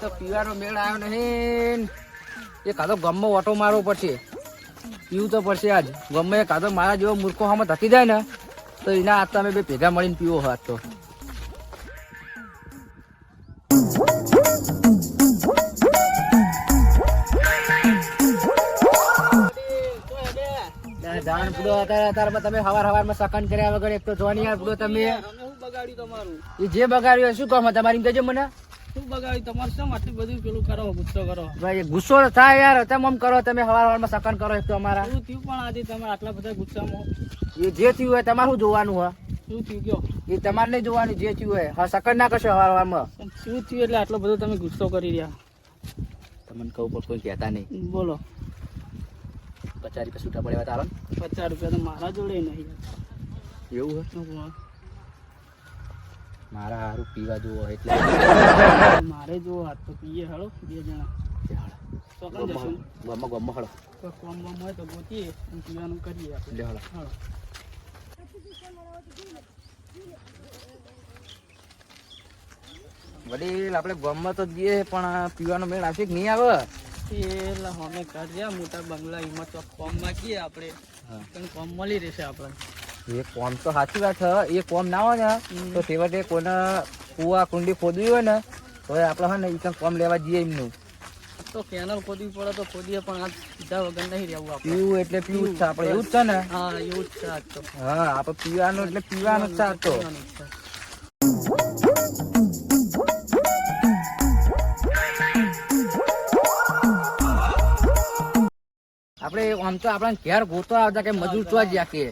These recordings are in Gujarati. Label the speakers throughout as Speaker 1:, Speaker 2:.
Speaker 1: તો પીવાનો મેળ આવ્યો નહીં. એ કાતો ગમમાં ઓટો મારવો પડશે. પીવું તો પડશે આજ. ગમે એ કાતો મારા જેવો મૂર્ખો આમાં થકી જાય ને તો એના હાથ તો અમે બે ભેગા મળીને પીવો હાથ તો. દાન પૂરો અત્યારે અત્યારમાં તમે હવાર હવારમાં સકન કર્યા વગર એક તો જોવાની યાર પૂરો તમે.
Speaker 2: તમે બગાડ્યું તમારું?
Speaker 1: એ જે બગાડ્યું શું કહો તમારી કહેજો મને.
Speaker 2: શું બગાડ્યું તમારે શું આટલું બધું પેલું કરો ગુસ્સો કરો?
Speaker 1: ભાઈ ગુસ્સો થાય યાર તમે આમ કરો તમે હવાર હવારમાં સકન કરો એક તો અમારા.
Speaker 2: શું થયું પણ આજે તમારે આટલા બધા ગુસ્સામાં?
Speaker 1: એ જે થયું હોય તમારે શું જોવાનું હોય?
Speaker 2: શું થયું કયો?
Speaker 1: એ તમારે નહીં જોવાનું જે થયું હોય. હા સકન ના કરશો હવાર હવારમાં
Speaker 2: શું થયું એટલે આટલો બધો તમે ગુસ્સો કરી રહ્યા?
Speaker 1: તમને કહું પણ કોઈ કહેતા નહીં.
Speaker 2: બોલો.
Speaker 1: પચાસ રૂપિયા છૂટા પડ્યા તારો
Speaker 2: પચાસ રૂપિયા તો મારા જોડે નહીં.
Speaker 1: એવું
Speaker 2: કહો?
Speaker 1: મારા હારું પીવા જુઓ એટલે.
Speaker 2: મારે જોવો હાથ તો પીએ હળો બે જણા.
Speaker 1: ગમમાં ગમમાં હળો
Speaker 2: તો કોમ બોમ હોય તો ગોતીએ પીવાનું કરીએ આપણે.
Speaker 1: હળો
Speaker 2: હળો
Speaker 1: વડીલ આપણે ગમમાં તો જઈએ પણ આ પીવાનો મેળ આવશે કે નહીં આવે?
Speaker 2: એટલે અમે ઘર મોટા બંગલા એમાં તો કોમમાં જઈએ આપણે. કોમ મળી રહેશે આપણે
Speaker 1: એ કોમ તો સાચી વાત છે. એ કોમ ના હોય ને તો છેવટે કોને કુવા કુંડી ખોદવી હોય ને તો આપણે હોય ને એ કોમ લેવા જઈએ એમનું.
Speaker 2: તો કેનલ ખોદવી પડે તો ખોદીએ પણ આ સીધા વગર નહીં રહેવું આપણે.
Speaker 1: પીવું એટલે પીવું જ છે આપણે એવું જ છે ને?
Speaker 2: હા એવું જ છે તો.
Speaker 1: હા આપણે પીવાનું એટલે પીવાનું જ છે આ તો. આપણે આમ તો આપણે ઘેર ગોતો આવતા કે મજૂર તો જ્યાં કે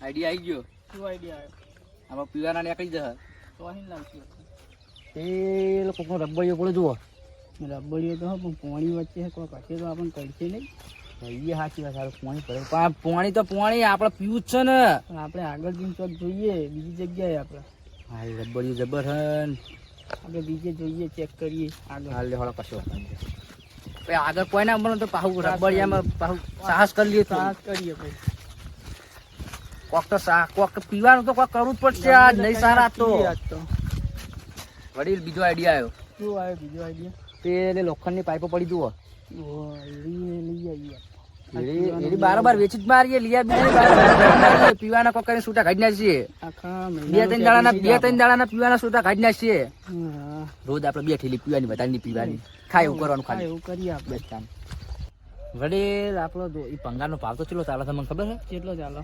Speaker 1: આઈડિયા આવી ગયો?
Speaker 2: શું આઈડિયા
Speaker 1: આમાં પીવાના નીકળી જશે?
Speaker 2: તો અહીં લાવશું
Speaker 1: તે લોકોનો રબડીઓ પડે જુઓ.
Speaker 2: રબડીઓ તો હા, પણ પોણી વચ્ચે કોઈ કશે તો આપણને કહેશે નહીં.
Speaker 1: એ સાચી વાત સારું પોણી પડે. પણ પોણી તો પોણી આપણે પીવું જ છે ને.
Speaker 2: પણ આપણે આગળ જઈને ચોક જોઈએ બીજી જગ્યાએ આપણે.
Speaker 1: હા એ રબડીઓ જબર હન.
Speaker 2: આપણે બીજે જોઈએ ચેક કરીએ આગળ.
Speaker 1: હાલ લે હળો કશો વાંધો આગળ કોઈ ના મળે તો પાહુ રબડિયામાં પાહુ સાહસ કરી લઈએ તો.
Speaker 2: સાહસ કરીએ ભાઈ.
Speaker 1: કોક તો સા કોક પીવાનું તો કોક કરવું જ પડશે આજ નહીં સારા તો.
Speaker 2: તો.
Speaker 1: વડીલ બીજો આઈડિયા આવ્યો
Speaker 2: શું આવ્યો બીજો આઈડિયા
Speaker 1: પેલે લોખંડની પાઇપો પડી જુઓ.
Speaker 2: લઈ આવીએ.
Speaker 1: એરી બારોબાર વેચી જ મારીએ લીયા બીજા પીવાના કોક કરીને છૂટા કાઢી નાખીએ બે ત્રણ દાડાના બે ત્રણ દાડાના પીવાના છૂટા કાઢી નાખીએ રોજ આપણે બે ઠેલી પીવાની વધારે પીવાની. ખાય એવું કરવાનું ખાલી.
Speaker 2: એવું કરીએ આપણે.
Speaker 1: કામ વડીલ આપણો તો એ પંગારનો ભાવ તો ચેટલો ચાલે તમને ખબર છે?
Speaker 2: કેટલો ચાલો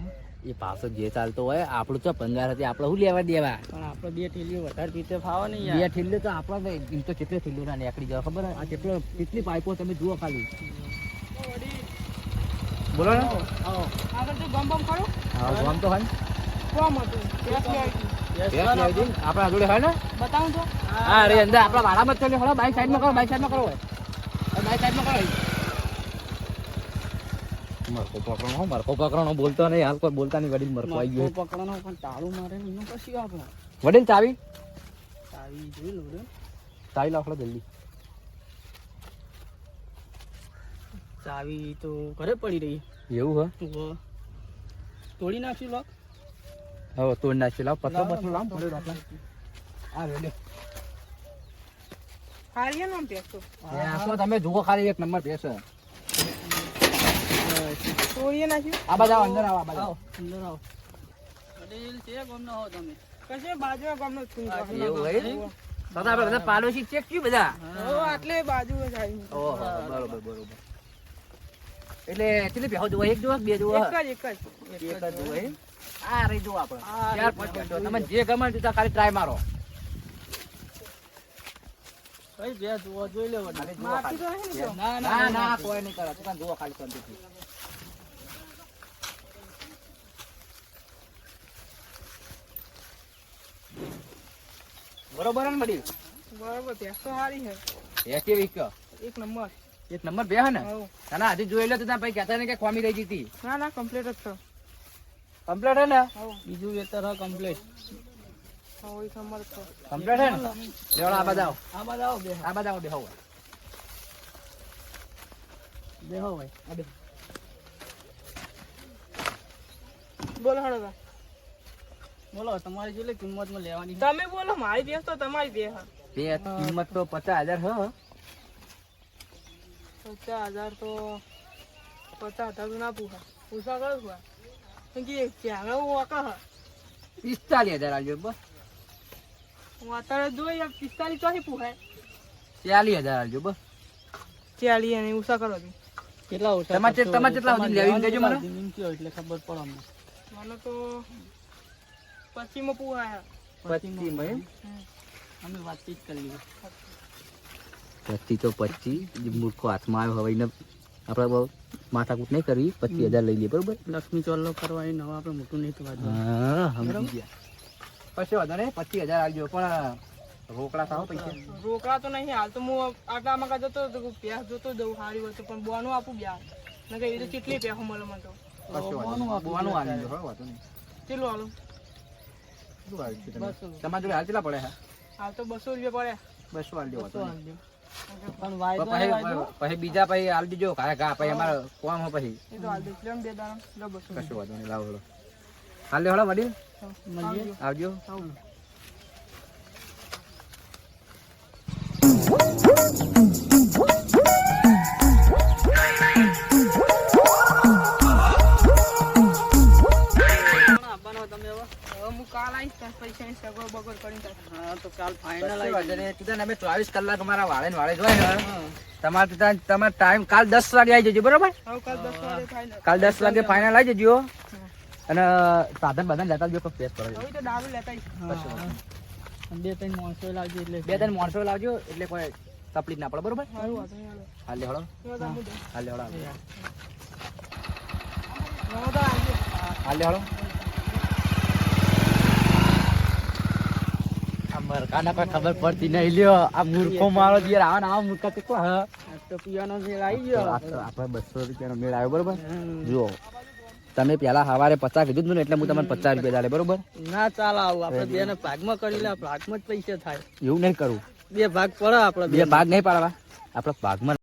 Speaker 1: એ ભાવ તો જે ચાલતો હોય આપણું તો પંગાર હતી આપણે શું લેવા દેવા?
Speaker 2: પણ આપણે બે ઠેલીઓ વધારે પીતે ફાવે નહીં
Speaker 1: બે ઠેલીઓ તો આપડે એમ તો કેટલે ઠેલ્લો ના નીકળી જવા ખબર આ કેટલો કેટલી પાઇપો તમે જુઓ ખાલી. બોલો ને.
Speaker 2: આગળ તો ગમ બમ ખરો
Speaker 1: હા ગામ તો હોય.
Speaker 2: કોમ હતું
Speaker 1: આપણા જોડે હોય ને?
Speaker 2: બતાવું તો.
Speaker 1: હા રે અંદર આપણા વાડામાં જ ચાલે હળો બાઈક સાઈડમાં કરો બાઈક સાઈડમાં કરો બાઈક સાઈડમાં કરો મરકો પકડણો હો, મરકો પકડણો બોલતો નહીં હાલ કોઈ બોલતા નહીં વડીલ મરકો આવી ગયો
Speaker 2: મરકો પણ તાળું મારે એનું કશું આપણે
Speaker 1: વડીલ ચાવી?
Speaker 2: ચાવી જોઈ લો
Speaker 1: ચાવી લાવો જલ્દી.
Speaker 2: ચાવી તો ઘરે પડી રહી.
Speaker 1: એવું હે?
Speaker 2: તોડી નાખ્યું લોક?
Speaker 1: હવે તોડી નાખ્યું. લાવ પતલો પતલો લાવ. પડ્યો આપણા. આ રે લે.
Speaker 2: હારીએ નામ પેસો
Speaker 1: આસો તમે જુઓ ખાલી એક નંબર પેસો.
Speaker 2: તોડીએ નાખ્યું?
Speaker 1: આ બાજુ આવો, અંદર આવો આ બાજુ.
Speaker 2: અંદર આવો. વડીલ છે ગામના હો તમે. કશે બાજુ ગામનો છું.
Speaker 1: એવું હોય? તો તો બધા પાડોશી ચેક ક્યું બધા?
Speaker 2: ઓ આટલે બાજુ જ આવી
Speaker 1: ઓહો બરોબર બરોબર. એટલે કેટલી બેહો જોવો એક જોવો બે જોવો
Speaker 2: એક જ એક જ
Speaker 1: એક જ. જોવો આ રહી જોવો આપણે. ચાર પાંચ
Speaker 2: જોવો.
Speaker 1: તમે જે ગમે તે ખાલી ટ્રાય મારો.
Speaker 2: કઈ બે જોવા જોઈ લે
Speaker 1: ખાલી જુઓ
Speaker 2: મારતી તો
Speaker 1: ખાલી.
Speaker 2: હે ને
Speaker 1: ના ના ના કોઈ નહીં કરે. તું તાન ખાલી શાંતિથી. બરોબર ને વડીલ
Speaker 2: બરાબર ભેંસ તો સારી છે
Speaker 1: કેવી
Speaker 2: એક નંબર.
Speaker 1: એક નંબર બે હે ને?
Speaker 2: હવ.
Speaker 1: ના ના હજી જોઈ લો તો ત્યાં પછી કહેતા ને કે ખોમી રહી જતી.
Speaker 2: ના ના કમ્પ્લીટ જ છે
Speaker 1: કમ્પ્લીટ હે ને?
Speaker 2: બીજું એ તરફ કમ્પ્લીટ
Speaker 1: કમ્પ્લીટ હે ને? લેવડો આ બાજુ
Speaker 2: આ બધા બે
Speaker 1: આ બાજુ આવો બેહો.
Speaker 2: બેહો ભાઈ
Speaker 1: આ બેહો.
Speaker 2: બોલો હળો બોલો તમારી કેટલી કિંમતમાં લેવાની
Speaker 3: તમે બોલો મારી ભેંસ તો તમારી હા.
Speaker 1: બે કિંમત તો પચાસ હજાર હ.
Speaker 3: પચાસ હજાર તો પચાસ હજાર તો ના પૂછા પૂછા કરો પૂછા કે ક્યાં હું વાકા હા
Speaker 1: પિસ્તાલીસ હજાર આવજો બસ
Speaker 3: હું અત્યારે જોઈ પિસ્તાલીસ ચોથી પૂછાય
Speaker 1: ચાલીસ હજાર આવજો બસ
Speaker 3: ચાલી અને ઉષા કરો છો
Speaker 2: કેટલા ઓછા
Speaker 1: તમારે તમારે કેટલા સુધી લેવી
Speaker 2: લેવાની
Speaker 1: મને?
Speaker 2: કેટલા જમીન કયો એટલે ખબર પડે અમને.
Speaker 3: મને તો પચીમાં પૂછાય.
Speaker 1: પચીસમાં એમ?
Speaker 2: અમે વાતચીત કરી લીધી.
Speaker 1: પચીસ તો પચી જે મૂર્ખો હાથમાં આવ્યો હવે એને આપણે બહુ માથાકૂટ નહીં કરવી પચીસ હજાર લઈ લઈએ બરોબર?
Speaker 2: લક્ષ્મી ચોલ્લો કરવા એ નવા આપણે મોટું નહીં થવા
Speaker 1: સમજી ગયા. પછી વાંધો નહીં પચીસ હજાર આવજો પણ રોકડા થાવ પૈસા.
Speaker 3: રોકડા તો નહીં હાલ તો હું આટલા માં જતો હતો પ્યાસ જોતો જવું સારી વસ્તુ પણ બોનું આપું ગયા ને એ તો કેટલી પ્યાસો મળે મને તો.
Speaker 1: કશો બોવાનું આવી ગયો વાંધો નહીં.
Speaker 3: કેટલું હાલું.
Speaker 1: તમારા જોડે હાલ કેટલા પડે
Speaker 3: હાલ તો બસો રૂપિયા પડે
Speaker 1: બસો હાલ દેવો
Speaker 2: પણ વાયદો
Speaker 1: પછી
Speaker 2: વાયદો.
Speaker 1: પછી બીજા પછી હાલ દીજો કાય કા પછી અમાર કોમ હો પછી.
Speaker 3: એ તો હાલ દે બે દાણા લો બસ
Speaker 1: કશું વાંધો નહીં લાવો હાલ લે હળો વડીલ.
Speaker 2: મળીએ
Speaker 1: આવજો.
Speaker 2: કોણ
Speaker 3: હું કાલ આવીશ પૈસાની સગવડ બગડ કરીને
Speaker 2: હા તો કાલ ફાઇનલ
Speaker 1: કશું વાંધો નહીં. કીધું ને અમે ચોવીસ કલાક અમારા વાળે ને વાળે જ ને તમારે ત્યાં તમારે ટાઈમ કાલ દસ વાગે આવી જજો બરોબર?
Speaker 3: કાલ દસ વાગે
Speaker 1: ફાઇનલ આવી જજો. અને સાધન બધા લેતા જો કોઈ પેસ
Speaker 3: કરો તો દારૂ લેતા
Speaker 2: બે ત્રણ માણસો લાવજો એટલે
Speaker 1: બે ત્રણ માણસો લાવજો એટલે કોઈ તકલીફ ના પડે બરોબર?
Speaker 3: હાલો.
Speaker 1: હળો હાલે હળો. હાલ લે હળો મરકાના કોઈ ખબર પડતી નહીં. લ્યો આ મૂર્ખો મારો જે આવા આવા મૂર્ખા હ?
Speaker 2: આ તો પીવાનો મેળ આવી ગયો.
Speaker 1: આપણે બસો રૂપિયાનો મેળ આવ્યો બરોબર. જુઓ તમે પેલા સવારે પચાસ કીધું હતું ને એટલે હું તમને પચાસ રૂપિયા ચાલે બરોબર?
Speaker 2: ના ચાલ આવું આપણે બે ને ભાગમાં કરી લે ભાગમાં જ પૈસા થાય.
Speaker 1: એવું નહીં કરવું
Speaker 2: બે ભાગ પડે આપણે
Speaker 1: બે ભાગ નહીં પાડવા. આપણા ભાગમાં